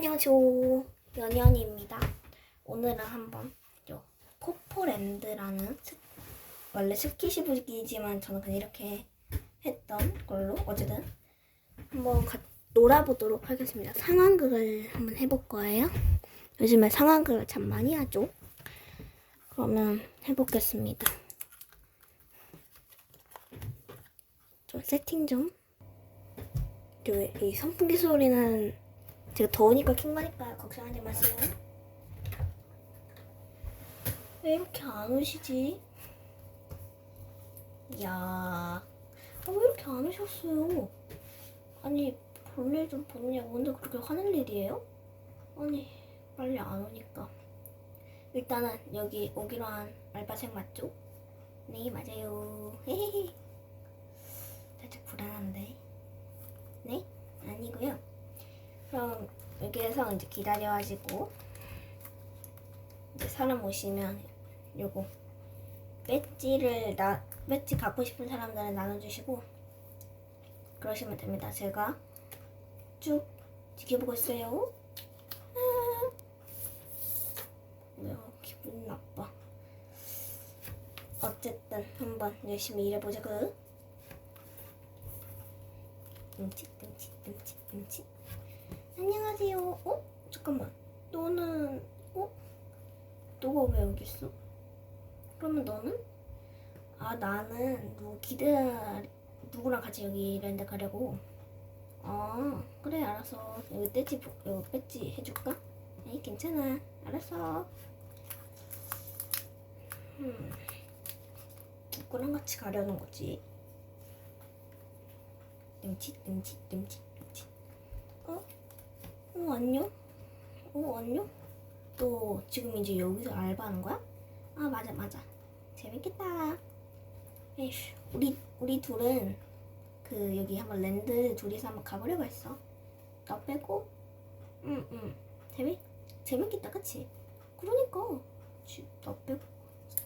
안녕하세요. 연연입니다. 오늘은 한번 요 포포랜드라는 스- 원래 스키시북이지만 저는 그냥 이렇게 했던 걸로 어쨌든 한번 가- 놀아보도록 하겠습니다. 상황극을 한번 해볼 거예요. 요즘에 상황극을 참 많이 하죠. 그러면 해보겠습니다. 좀 세팅 좀. 그, 이 선풍기 소리는 제가 더우니까 킨 거니까 걱정하지 마세요. 왜 이렇게 안 오시지? 야, 아, 왜 이렇게 안 오셨어요? 아니 볼일 좀 보느냐고 근데 그렇게 화낼 일이에요? 아니 빨리 안 오니까 일단은 여기 오기로 한 알바생 맞죠? 네 맞아요. 헤헤헤. 살짝 불안한데. 네? 아니고요. 그럼 여기에서 이제 기다려가지고 이제 사람 오시면 요거 배지를 나 배지 갖고 싶은 사람들은 나눠주시고 그러시면 됩니다. 제가 쭉 지켜보고 있어요. 아. 왜요? 기분 나빠. 어쨌든 한번 열심히 일해보자고. 끔찍 끔찍 끔찍 끔찍. 안녕하세요. 어? 잠깐만. 너는 어? 너가 왜 여기 있어? 그러면 너는? 아 나는 누구 기다 누구랑 같이 여기 랜드 가려고. 아 그래 알았어. 여기 떼지 여기 뺐지 해줄까? 에이 괜찮아. 알았어. 음. 누구랑 같이 가려는 거지? 뜸칫 뜸칫 뜸칫 뜸칫. 어? 어 안녕? 어 안녕? 너 지금 이제 여기서 알바하는 거야? 아 맞아 맞아 재밌겠다 에휴 우리 우리 둘은 그 여기 한번 랜드 둘이서 한번 가보려고 했어 나 빼고 응 응 재밌 재밌겠다 그치? 그러니까 지, 나 빼고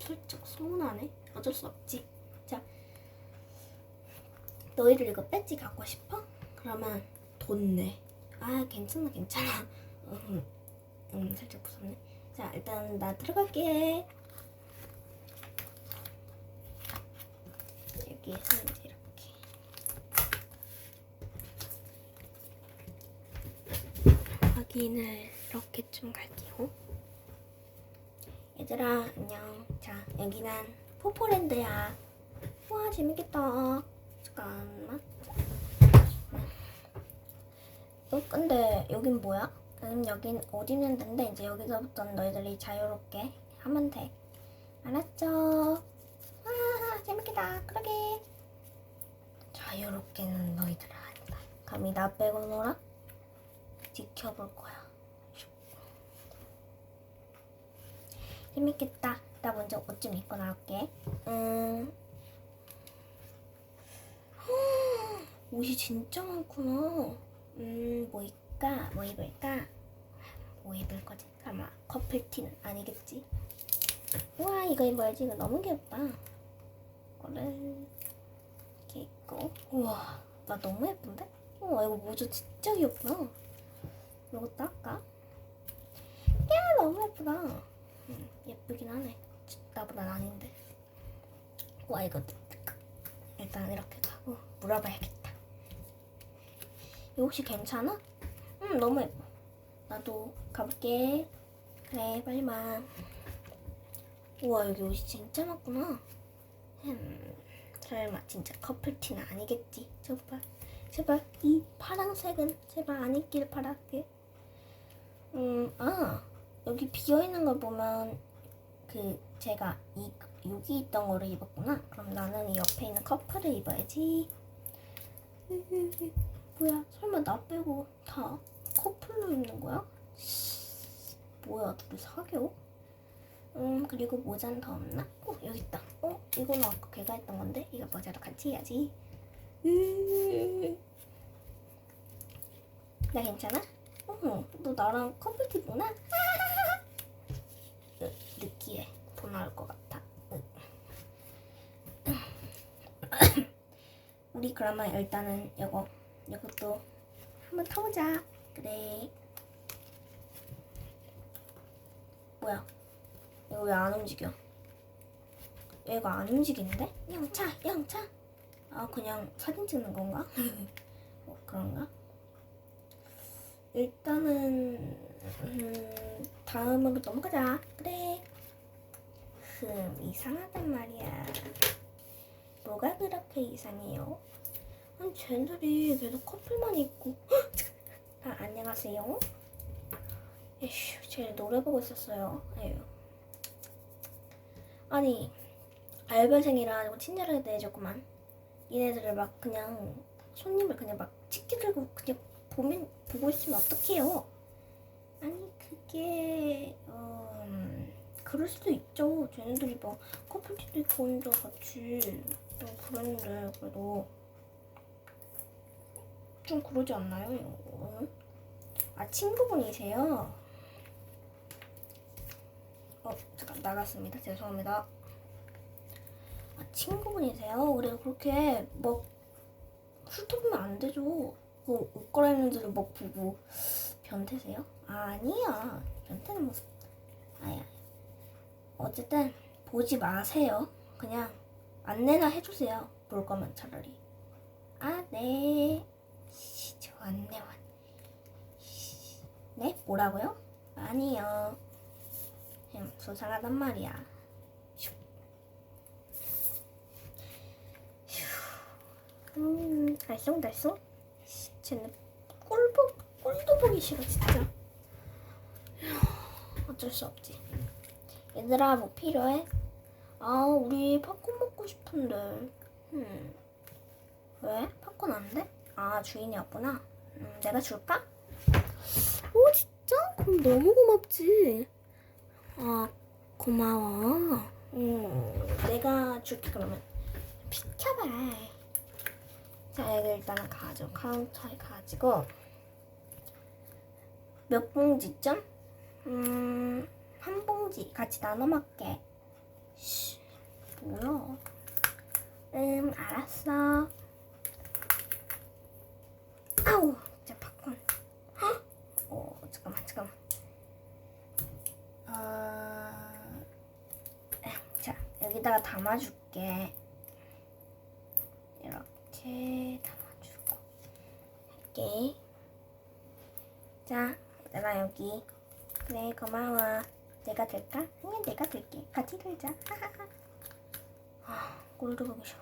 살짝 서운하네 어쩔 수 없지 자 너희들 이거 배지 갖고 싶어? 그러면 돈 내. 아 괜찮아 괜찮아. 음, 음 살짝 무섭네. 자 일단 나 들어갈게. 여기에서 이제 이렇게. 확인을 이렇게 좀 갈게요. 얘들아 안녕. 자 여기는 포포랜드야. 와 재밌겠다. 잠깐만. 어, 근데 여긴 뭐야? 음, 여긴 어디는 데인데 이제 여기서부터는 너희들이 자유롭게 하면 돼. 알았죠? 아, 재밌겠다. 그러게. 자유롭게는 너희들 아니다. 감히 나 빼고 놀아? 지켜볼 거야. 재밌겠다. 나 먼저 옷 좀 입고 나올게. 음. 옷이 진짜 많구나. 음, 뭐 입까? 뭐 입을까? 뭐 입을 거지? 아마 커플티는 아니겠지? 우와, 이거 입어야지. 이거 너무 귀엽다. 이거를 이렇게 입고. 우와, 나 너무 예쁜데? 우와, 이거 모자 진짜 귀엽다. 이것도 할까? 야, 너무 예쁘다. 음, 예쁘긴 하네. 나보단 아닌데. 와, 이거 일단 이렇게 가고 물어봐야겠다. 이거 혹시 괜찮아? 응, 너무 예뻐. 나도 가볼게. 그래, 빨리 와. 우와, 여기 옷이 진짜 많구나. 음, 설마 진짜 커플티는 아니겠지? 제발, 제발 이 파란색은 제발 아니길 바랄게. 음, 아, 여기 비어 있는 걸 보면 그 제가 이 여기 있던 거를 입었구나. 그럼 나는 이 옆에 있는 커플을 입어야지. 뭐야? 설마 나 빼고 다 커플로 입는 거야? 뭐야? 둘이 사겨? 음 그리고 모자는 더 없나? 어 여기 있다. 어 이거는 아까 걔가 했던 건데 이거 모자도 같이 해야지. 음. 나 괜찮아? 어, 너 나랑 커플티구나? 으, 느끼해. 돈 나올 것 같아. 으. 우리 그러면 일단은 이거 이것도 한번 타보자. 그래. 뭐야? 이거 왜 안 움직여? 얘가 안 움직이는데? 영차, 영차. 아 그냥 사진 찍는 건가? 뭐 그런가? 일단은 음, 다음으로 넘어가자. 그래. 흠 이상하단 말이야. 뭐가 그렇게 이상해요? 아니 쟤들이 계속 커플만 있고. 아 안녕하세요. 에휴, 쟤 노래 보고 있었어요. 에휴. 아니 알바생이라 친절하게 대해줬구만. 얘네들을 막 그냥 손님을 그냥 막 찍기 들고 그냥 보면 보고 있으면 어떡해요? 아니 그게 음 그럴 수도 있죠. 쟤네들이 막 커플티도 있고 혼자 같이 좀 그랬는데 그래도 좀 그러지 않나요? 이거? 아 친구분이세요? 어 잠깐 나갔습니다. 죄송합니다. 아, 친구분이세요? 그래 그렇게 뭐 훑어보면 안 되죠. 그옷 갈아입는데도 뭐 보고 변태세요? 아니야. 변태는 무슨 아야. 어쨌든 보지 마세요. 그냥 안내나 해주세요. 볼 거면 차라리. 아 네. 안내만. 씨. 네? 뭐라고요? 아니요. 그냥 수상하단 말이야. 음, 달쏭달쏭. 씨, 쟤는 꼴보, 꼴도 보기 싫어, 진짜. 휴, 어쩔 수 없지. 얘들아, 뭐 필요해? 아, 우리 팝콘 먹고 싶은데. 음. 왜? 팝콘 안 돼? 아, 주인이 없구나. 음, 내가 줄까? 오, 진짜? 그럼 너무 고맙지. 아, 고마워. 음, 내가 줄게, 그러면. 비켜봐. 자, 여기 일단은 가져. 카운터에 가지고 몇 봉지쯤? 음, 한 봉지 같이 나눠 먹게. 씨, 뭐야? 음, 알았어. 아우, 진짜 팝콘. 헉? 어, 잠깐만, 잠깐만. 어, 에, 자, 담아줄게. 이렇게 담아주고 할게. 자, 얘들아 여기. 그래 고마워. 내가 들까? 아니 내가 들게. 같이 들자. 하하하. 아, 꼴도 보기 싫어.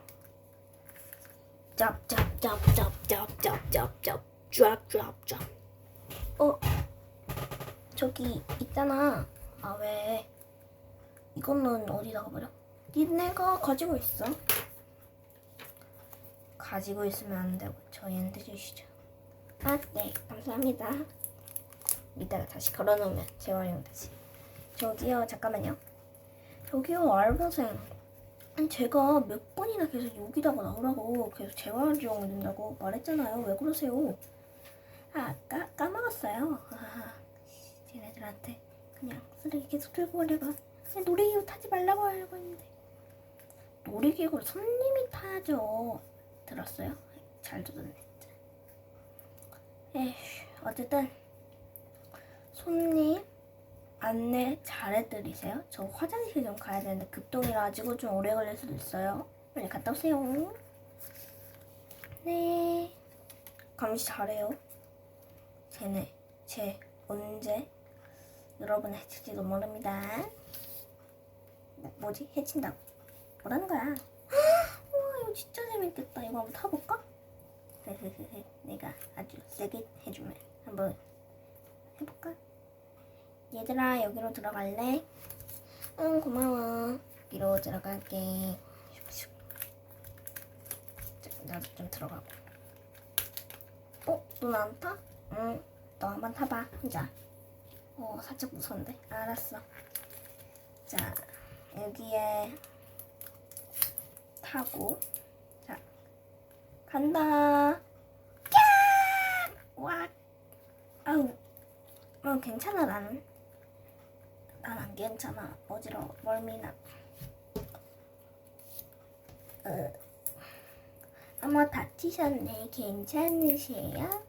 짭짭짭짭짭짭짭짭 짭짭짭. 어, 저기 있잖아. 아 왜? 이거는 어디다가 버려? 니네가 가지고 있어. 가지고 있으면 안 되고 저희한테 주시죠. 아, 네, 감사합니다. 이따가 다시 걸어놓으면 재활용 되지. 저기요, 잠깐만요. 저기요, 알바생. 아니, 제가 몇 번이나 계속 여기다가 나오라고 계속 재활용 된다고 말했잖아요. 왜 그러세요? 아, 까, 까먹었어요. 아, 쟤네들한테 그냥 쓰레기 계속 들고 오려고. 그냥 놀이기구 타지 말라고 하려고 했는데. 놀이기구 손님이 타야죠. 들었어요? 잘. 진짜. 에휴, 어쨌든 손님 안내 잘해드리세요. 저 화장실 좀 가야 되는데 급동이라 가지고 좀 오래 걸릴 수도 있어요. 빨리 갔다 오세요. 네. 감시 잘해요. 쟤네, 쟤 언제 여러분 해칠지도 모릅니다. 뭐, 뭐지? 해친다고. 뭐라는 거야? 우와 이거 진짜 재밌겠다. 이거 한번 타볼까? 내가 아주 세게 해주면 한번 해볼까? 얘들아 여기로 들어갈래? 응 고마워. 여기로 들어갈게. 슉슉. 자, 나도 좀 들어가고. 어? 넌안 타? 응. 너 한번 타봐. 혼자. 어 살짝 무서운데? 알았어. 자 여기에 타고 자 간다 야! 와 아우 어 괜찮아 나는 난 안 괜찮아 어지러워 멀미나 어. 아마 다치셨네 괜찮으세요?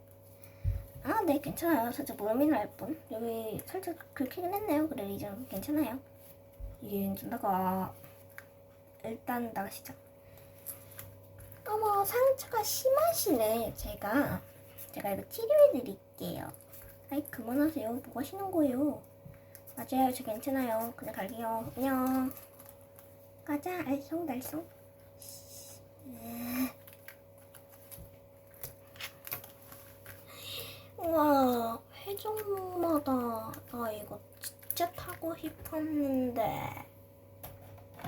아 아, 네, 괜찮아요. 살짝 멀미 날 뿐. 여기 살짝 긁히긴 했네요. 그래, 이제 괜찮아요. 이게 괜찮다가 일단 나가시죠. 어머, 상처가 심하시네. 제가 제가 이거 치료해 드릴게요. 아이, 그만하세요. 뭐 하시는 거예요? 맞아요, 저 괜찮아요. 그냥 갈게요. 안녕. 가자, 알쏭달쏭. 우와, 회전목마다 나 이거 진짜 타고 싶었는데.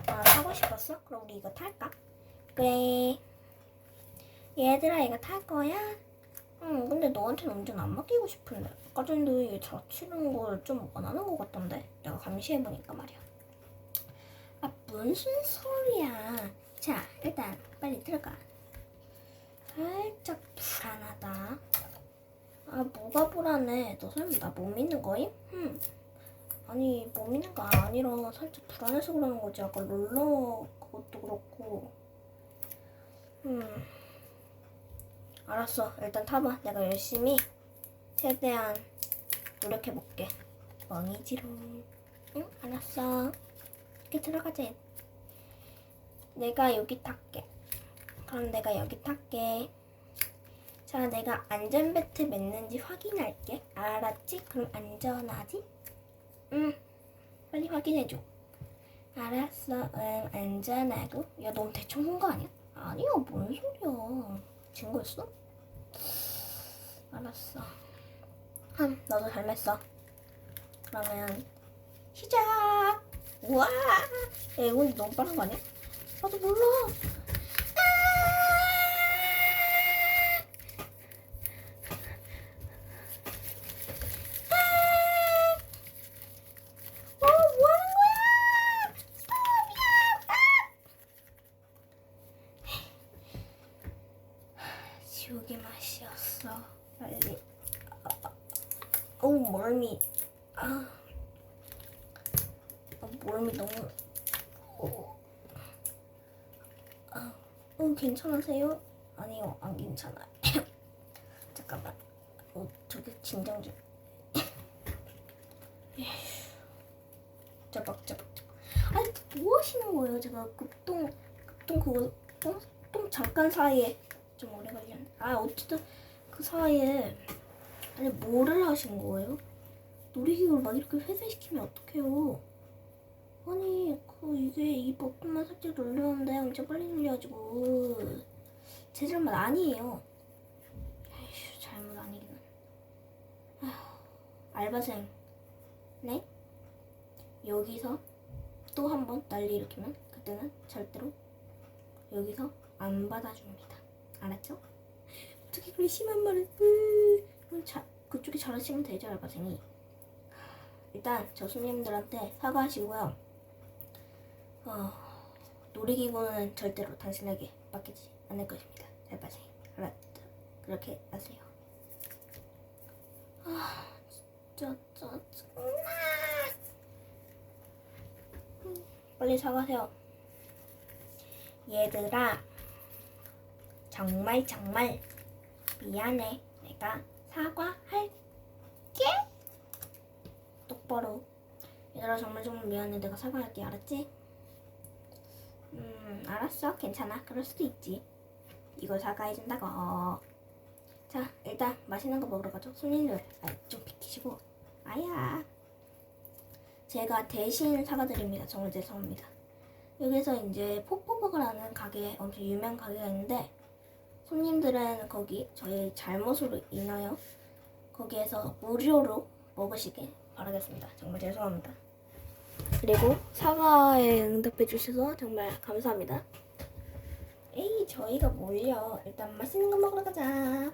아, 타고 싶었어? 그럼 우리 이거 탈까? 그래. 얘들아, 이거 탈 거야? 응, 근데 너한테는 운전 안 맡기고 싶은데. 아까 전에 얘 자치는 걸 좀 원하는 것 같던데. 내가 감시해보니까 말이야. 아, 무슨 소리야. 자, 일단 빨리 들어가. 살짝 불안하다. 아, 뭐가 불안해? 너 설마 나 못 믿는 거임? 흠. 아니, 못 믿는 거 아니라 살짝 불안해서 그러는 거지. 아까 롤러 그것도 그렇고. 음. 알았어. 일단 타봐. 내가 열심히 최대한 노력해볼게. 멍이지롱. 응? 알았어. 이렇게 들어가자. 내가 여기 탈게. 그럼 내가 여기 탈게. 자, 내가 안전벨트 맸는지 확인할게. 알았지? 그럼 안전하지? 응. 빨리 확인해줘. 알았어. 응, 안전하고. 야, 너무 대충 한거 아니야? 아니야, 뭔 소리야. 증거였어? 알았어. 흠, 너도 잘 맸어. 그러면 시작! 우와! 야, 이건 너무 빠른 거 아니야? 나도 몰라. 어, 뭐 하는 거야? 스톱이야! 아! 지옥의 맛이었어. 빨리. 아, 아. 어우, 멀미. 아. 아, 멀미 너무. 어. 아, 어, 괜찮으세요? 아니요, 안 괜찮아요. 잠깐만. 어, 저기 진정 좀. 짜박짜박. 아니, 뭐 하시는 거예요? 제가 급동, 급동 그거, 똥, 똥 잠깐 사이에 좀 오래 걸렸네. 아, 어쨌든 그 사이에, 아니, 뭐를 하신 거예요? 놀이기구를 막 이렇게 회수시키면 어떡해요? 아니, 그, 이게 이 버튼만 살짝 눌렀는데 엄청 빨리 눌려가지고. 제 잘못 아니에요. 에휴, 잘못 아니기는. 아휴, 알바생. 네? 여기서 또 한 번 난리 일으키면 그때는 절대로 여기서 안 받아줍니다. 알았죠? 어떻게 그런 심한 말을 으, 자, 그쪽이 잘하시면 되죠 알바생이. 일단 저 손님들한테 사과하시고요. 어, 놀이기구는 절대로 당신에게 맡기지 않을 것입니다. 알바생. 알았죠? 그렇게 하세요. 아, 진짜 짜증나. 빨리 사과하세요. 얘들아, 정말 정말 미안해. 내가 사과할게. 똑바로. 얘들아 정말 정말 미안해. 내가 사과할게. 알았지? 음, 알았어. 괜찮아. 그럴 수도 있지. 이걸 사과해준다고. 자, 일단 맛있는 거 먹으러 가죠. 손님들, 아, 좀 비키시고. 아야. 제가 대신 사과드립니다. 정말 죄송합니다. 여기서 이제 포포버거라는 가게, 엄청 유명한 가게가 있는데, 손님들은 거기 저희 잘못으로 인하여 거기에서 무료로 먹으시길 바라겠습니다. 정말 죄송합니다. 그리고 사과에 응답해 주셔서 정말 감사합니다. 에이, 저희가 뭘요? 일단 맛있는 거 먹으러 가자.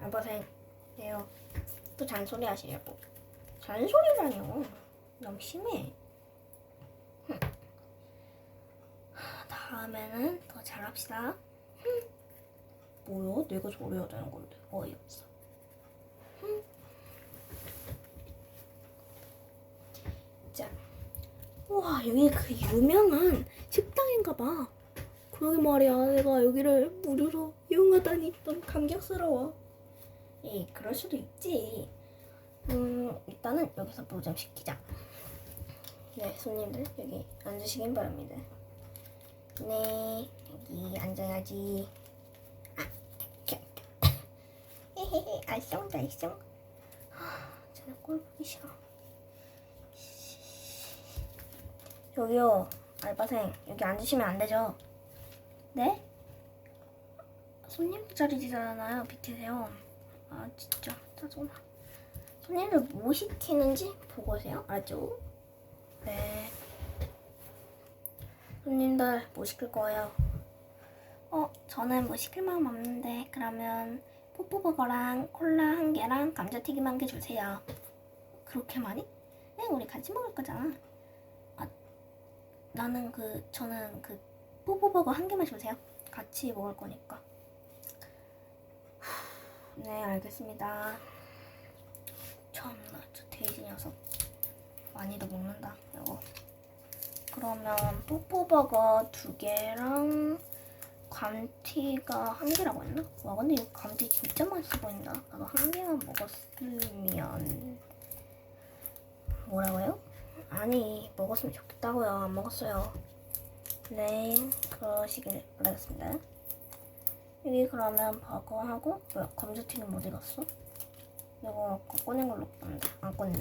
알바생, 네요. 또 잔소리 하시려고. 잔소리라뇨. 너무 심해. 흠. 다음에는 더 잘합시다. 흠. 뭐야? 내가 저래야 되는 건데. 어이없어. 흠. 자. 우와, 여기 그 유명한 식당인가 봐. 그러게 말이야. 내가 여기를 무료로 이용하다니 너무 감격스러워. 에이, 그럴 수도 있지. 음, 일단은 여기서 뭐좀 시키자. 네, 손님들 여기 앉으시긴 바랍니다. 네, 여기 앉아야지. 아. 헤헤헤, 알쏭, 알쏭. 하, 쟤네 꼴 보기 싫어. 저기요, 알바생, 여기 앉으시면 안 되죠? 네? 손님 자리잖아요. 비키세요. 아 진짜 짜증나. 손님들 뭐 시키는지 보고 오세요. 알죠? 네. 손님들 뭐 시킬 거예요? 어, 저는 뭐 시킬 마음 없는데 그러면 뽀뽀버거랑 콜라 한 개랑 감자튀김 한 개 주세요. 그렇게 많이? 네, 우리 같이 먹을 거잖아. 아, 나는 그 저는 그 뽀뽀버거 한 개만 주세요. 같이 먹을 거니까. 네, 알겠습니다. 참나, 저 돼지 녀석. 많이도 먹는다, 이거. 그러면 뽀뽀버거 두 개랑 감튀가 한 개라고 했나? 와, 근데 이거 감튀 진짜 맛있어 보인다. 나도 한 개만 먹었으면. 뭐라고요? 아니, 먹었으면 좋겠다고요. 안 먹었어요. 네, 그러시길 바라겠습니다. 여기 그러면 버거하고 뭐야 감자튀김 어디 갔어? 이거 꺼낸 걸로 봤는데 안 꺼냈나?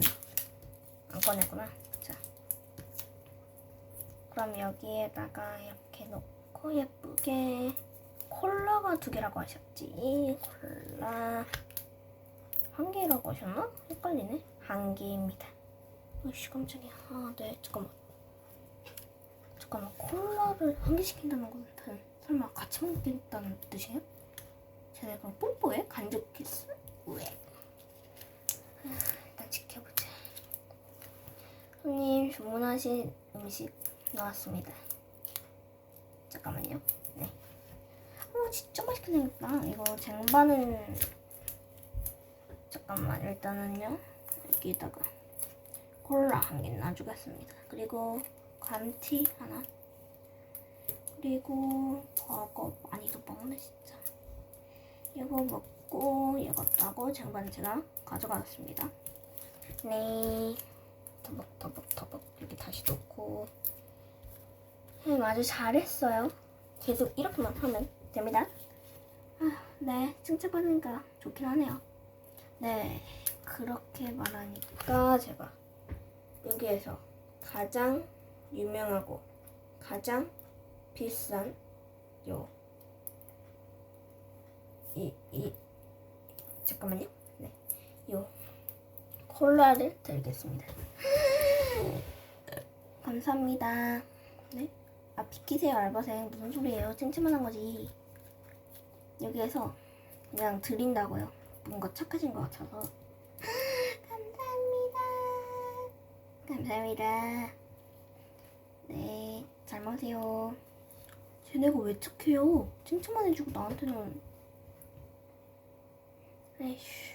안 꺼냈구나. 자, 그럼 여기에다가 이렇게 놓고 예쁘게 콜라가 두 개라고 하셨지? 콜라 한 개라고 하셨나? 헷갈리네. 한 개입니다. 아이씨 깜짝이야. 아, 네 잠깐만. 잠깐만 콜라를 한 개 시킨다는 건 단- 설마 같이 먹겠다는 뜻이에요? 쟤네 그럼 뽀뽀해? 간접 키스? 왜? 아, 일단 지켜보자. 손님 주문하신 음식 나왔습니다. 잠깐만요. 네. 어 진짜 맛있게 생겼다. 이거 쟁반은 잠깐만 일단은요 여기다가 콜라 한 개 놔주겠습니다. 그리고 감튀 하나. 그리고 버거 많이도 먹네 진짜. 이거 먹고 이것도 하고 쟁반 제가 가져가겠습니다. 네. 터벅 터벅 터벅 이렇게 다시 놓고. 네, 아주 잘했어요. 계속 이렇게만 하면 됩니다. 아, 네, 칭찬받으니까 좋긴 하네요. 네, 그렇게 말하니까 제가 여기에서 가장 유명하고 가장 비싼 요 이 이 잠깐만요. 네. 요 콜라를 드리겠습니다. 감사합니다. 네? 아 비키세요 알바생 무슨 소리예요? 칭찬만 한 거지. 여기에서 그냥 드린다고요. 뭔가 착하신 것 같아서. 감사합니다. 네, 잘 먹으세요. 쟤네가 왜 착해요? 칭찬만 해주고 나한테는. 에이씨.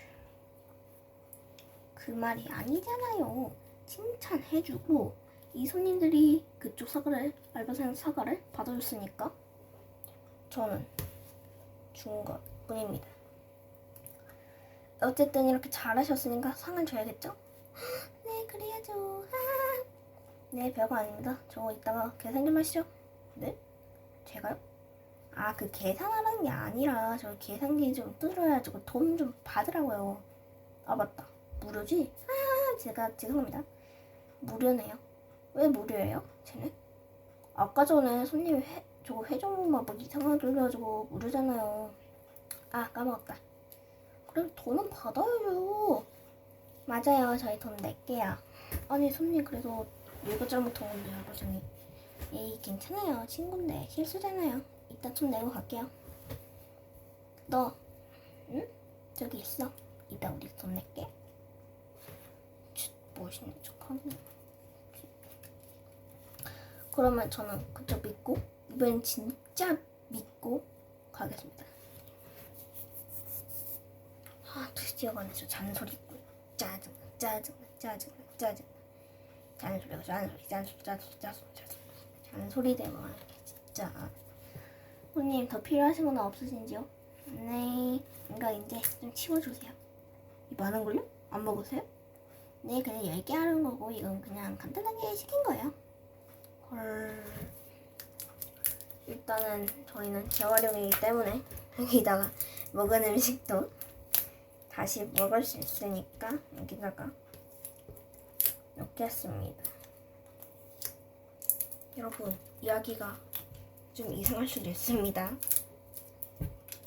그 말이 아니잖아요. 칭찬해주고, 이 손님들이 그쪽 사과를, 알바생 사과를 받아줬으니까, 저는 준 것 뿐입니다. 어쨌든 이렇게 잘하셨으니까 상을 줘야겠죠? 네, 그래야죠. 아. 네, 별거 아닙니다. 저 이따가 계산 좀 하시죠. 네? 제가요? 아, 그 계산하는 게 아니라 저 계산기 좀 뚫어야지고 돈 좀 받으라고요. 아, 맞다. 무료지? 아, 제가 죄송합니다. 무료네요. 왜 무료예요? 쟤네? 아까 전에 손님이 회, 저거 회전목마 뭐 이상하게 해가지고 무료잖아요. 아, 까먹었다. 그럼 돈은 받아야죠. 맞아요. 저희 돈 낼게요. 아니, 손님 그래도 이거 잘못한 건데 알바생이. 에이 괜찮아요. 친구인데 실수잖아요. 이따 돈 내고 갈게요. 너 응? 저기 있어. 이따 우리 돈 낼게. 쉿, 멋있는 척하네. 그러면 저는 그쪽 믿고 이번엔 진짜 믿고 가겠습니다. 아 드디어 가네 저 잔소리꾼 짜증나 짜증나 짜증나 짜증나 잔소리가 잔소리 잔소리 잔소리 잔소리 잔소리 잔소리 게 진짜 손님 더 필요하신 건 없으신지요? 네 이거 이제 좀 치워주세요 많은 걸요? 안 먹으세요? 네, 그냥 10개 하는 거고 이건 그냥 간단하게 시킨 거예요. 헐. 일단은 저희는 재활용이기 때문에 여기다가 먹은 음식도 다시 먹을 수 있으니까 여기다가 넣겠습니다. 여러분, 이야기가 좀 이상할 수도 있습니다.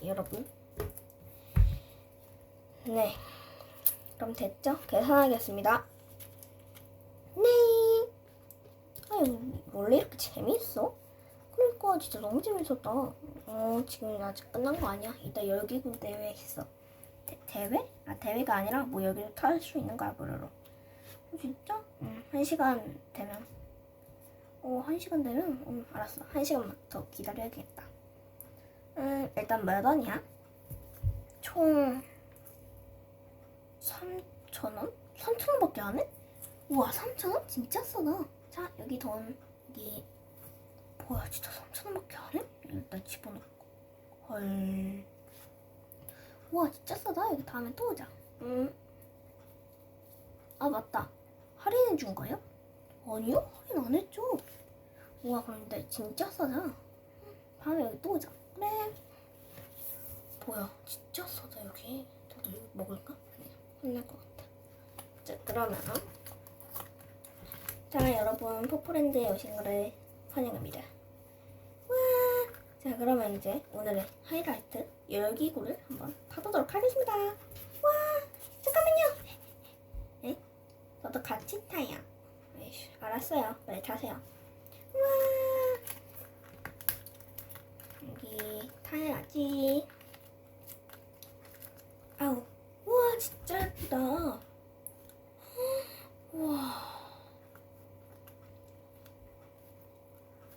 여러분. 네. 그럼 됐죠? 계산하겠습니다. 네. 아유, 원래 이렇게 재밌어? 그러니까 진짜 너무 재밌었다. 어, 지금 아직 끝난 거 아니야? 이따 열기구 대회 있어. 대, 대회? 아, 대회가 아니라 뭐 여기도 탈수 있는 거야, 무료로. 어, 진짜? 응, 한 시간 되면. 어, 한 시간 되면? 응, 알았어. 한 시간만 더 기다려야겠다. 음, 일단 몇 원이야? 총 3,000원? 3,000원밖에 안 해? 우와 3,000원? 진짜 싸다 자 여기 돈 여기 뭐야 진짜 3,000원밖에 안 해? 일단 집어넣고 헐우 와 진짜 싸다. 여기 다음에 또 오자. 음. 아 맞다. 할인해 준 거예요? 아니요 할인 안 했죠. 우와 일단 진짜 싸다. 다음에 여기 또 오자. 그래. 뭐야 진짜 싸다 여기. 저도 이거 먹을까? 아니 혼날 것 같아. 자 그러면 자 여러분 포프랜드에 오신 거를 환영합니다. 와! 자 그러면 이제 오늘의 하이라이트 열기구를 한번 타보도록 하겠습니다. 와 잠깐만요. 네? 저도 같이 타요. 에이씨, 알았어요. 빨리 타세요. 와. 여기 타야지. 아우, 우와, 진짜 예쁘다. 우와.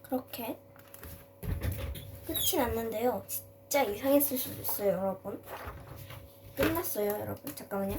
그렇게 끝이 났는데요. 진짜 이상했을 수도 있어요, 여러분. 끝났어요, 여러분. 잠깐만요.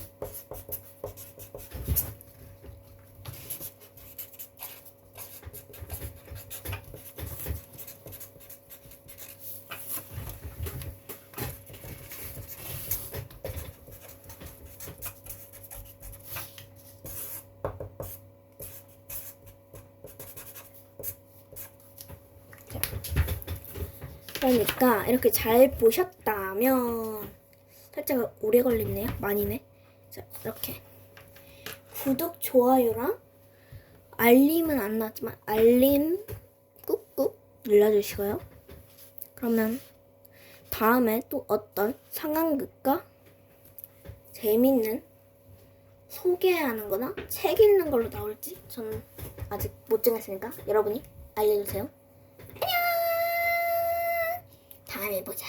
그러니까 이렇게 잘 보셨다면 살짝 오래 걸리네요. 많이네. 자, 이렇게 구독, 좋아요랑 알림은 안 나왔지만 알림 꾹꾹 눌러주시고요. 그러면 다음에 또 어떤 상황극과 재밌는 소개하는 거나 책 읽는 걸로 나올지 저는 아직 못 정했으니까 여러분이 알려주세요. 안녕! 다음에 보자.